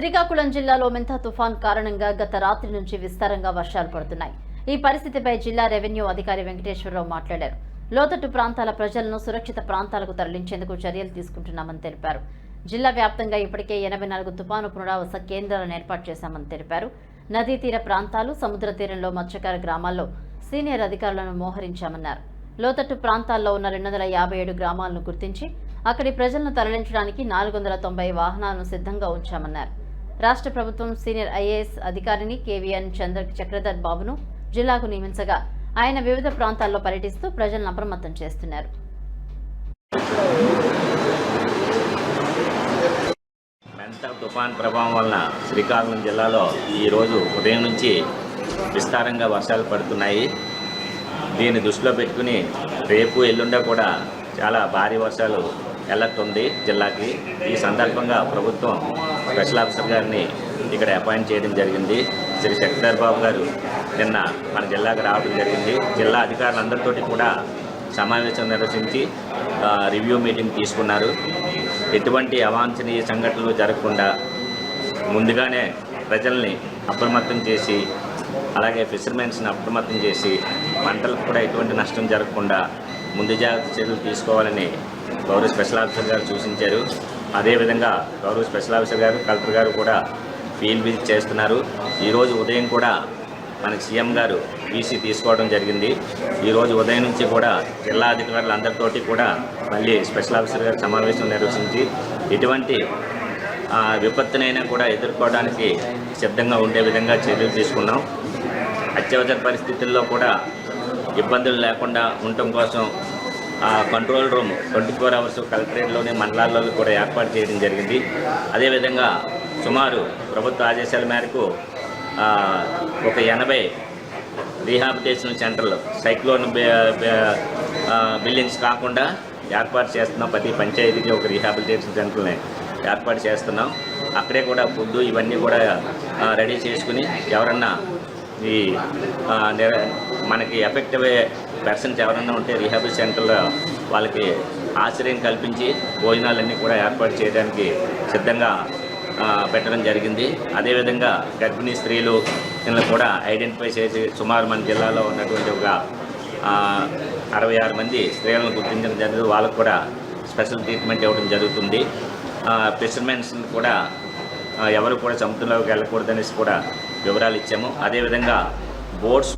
శ్రీకాకుళం జిల్లాలో మెంతా తుఫాన్ కారణంగా గత రాత్రి నుంచి విస్తారంగా వర్షాలు పడుతున్నాయి. ఈ పరిస్థితిపై జిల్లా రెవెన్యూ అధికారి వెంకటేశ్వరరావు మాట్లాడారు. లోతట్టు ప్రాంతాల ప్రజలను సురక్షిత ప్రాంతాలకు తరలించేందుకు చర్యలు తీసుకుంటున్నామని తెలిపారు. జిల్లా వ్యాప్తంగా ఇప్పటికే ఎనభై నాలుగు తుపాను పునరావాస కేంద్రాలను ఏర్పాటు చేశామని తెలిపారు. నదీ తీర ప్రాంతాలు సముద్ర తీరంలో మత్స్యకార గ్రామాల్లో సీనియర్ అధికారులను మోహరించామన్నారు. లోతట్టు ప్రాంతాల్లో ఉన్న రెండు వందల యాభై ఏడు గ్రామాలను గుర్తించి అక్కడి ప్రజలను తరలించడానికి నాలుగు వందల తొంభై వాహనాలను సిద్ధంగా ఉంచామన్నారు. రాష్ట్ర ప్రభుత్వం సీనియర్ ఐఏఎస్ అధికారిని కేవీఎన్ చంద్ర చక్రధర్ బాబును జిల్లాకు నియమించగా ఆయన వివిధ ప్రాంతాల్లో పర్యటిస్తూ ప్రజలను అప్రమత్తం చేస్తున్నారు. మెంత తుఫాన్ ప్రభావం వలన శ్రీకాకుళం జిల్లాలో ఈరోజు ఉదయం నుంచి విస్తారంగా వర్షాలు పడుతున్నాయి. దీన్ని దృష్టిలో పెట్టుకుని రేపు ఎల్లుండా కూడా చాలా భారీ వర్షాలు ఎల్లతుంది జిల్లాకి. ఈ సందర్భంగా ప్రభుత్వం స్పెషల్ ఆఫీసర్ గారిని ఇక్కడ అపాయింట్ చేయడం జరిగింది. శ్రీ శక్తిధర్ బాబు గారు నిన్న మన జిల్లాకు రావడం జరిగింది. జిల్లా అధికారులందరితోటి కూడా సమావేశం నిర్వహించి రివ్యూ మీటింగ్ తీసుకున్నారు. ఎటువంటి అవాంఛనీయ సంఘటనలు జరగకుండా ముందుగానే ప్రజల్ని అప్రమత్తం చేసి అలాగే ఫిషర్మెన్స్ని అప్రమత్తం చేసి పంటలకు కూడా ఎటువంటి నష్టం జరగకుండా ముందు జాగ్రత్త చర్యలు తీసుకోవాలని గౌరవ స్పెషల్ ఆఫీసర్ గారు సూచించారు. అదేవిధంగా గౌరవ స్పెషల్ ఆఫీసర్ గారు కలెక్టర్ గారు కూడా ఫీల్డ్ విజిట్ చేస్తున్నారు. ఈరోజు ఉదయం కూడా మనకి సీఎం గారు బీసీ తీసుకోవడం జరిగింది. ఈరోజు ఉదయం నుంచి కూడా జిల్లా అధికారులందరితోటి కూడా మళ్ళీ స్పెషల్ ఆఫీసర్ గారు సమావేశం నిర్వహించి ఎటువంటి విపత్తునైనా కూడా ఎదుర్కోవడానికి సిద్ధంగా ఉండే విధంగా చర్యలు తీసుకున్నాం. అత్యవసర పరిస్థితుల్లో కూడా ఇబ్బందులు లేకుండా ఉండటం కోసం control room twenty four hours కలెక్టరేట్లోని మండలాల్లో కూడా ఏర్పాటు చేయడం జరిగింది. అదేవిధంగా సుమారు ప్రభుత్వ ఆదేశాల మేరకు ఒక ఎనభై రీహాబిటేషన్ సెంటర్లు సైక్లోన్ బిల్డింగ్స్ కాకుండా ఏర్పాటు చేస్తున్నాం. ప్రతి పంచాయతీకి ఒక రీహాబిలిటేషన్ సెంటర్ని ఏర్పాటు చేస్తున్నాం. అక్కడే కూడా ఫుడ్ ఇవన్నీ కూడా రెడీ చేసుకుని ఎవరన్నా ఈ నిర- మనకి ఎఫెక్ట్ అయ్యే పర్సన్స్ ఎవరన్నా ఉంటే రీహాబ్ సెంటర్లో వాళ్ళకి ఆశ్రయం కల్పించి భోజనాలన్నీ కూడా ఏర్పాటు చేయడానికి సిద్ధంగా పెట్టడం జరిగింది. అదేవిధంగా గర్భిణీ స్త్రీలు వీళ్ళని కూడా ఐడెంటిఫై చేసి సుమారు మన జిల్లాలో ఉన్నటువంటి ఒక అరవై ఆరు మంది స్త్రీలను గుర్తించడం జరిగింది. వాళ్ళకు కూడా స్పెషల్ ట్రీట్మెంట్ ఇవ్వడం జరుగుతుంది. ఫిషర్మెన్స్ కూడా ఎవరు కూడా సముద్రంలోకి వెళ్ళకూడదనేసి కూడా వివరాలు ఇచ్చాము. అదేవిధంగా బోట్స్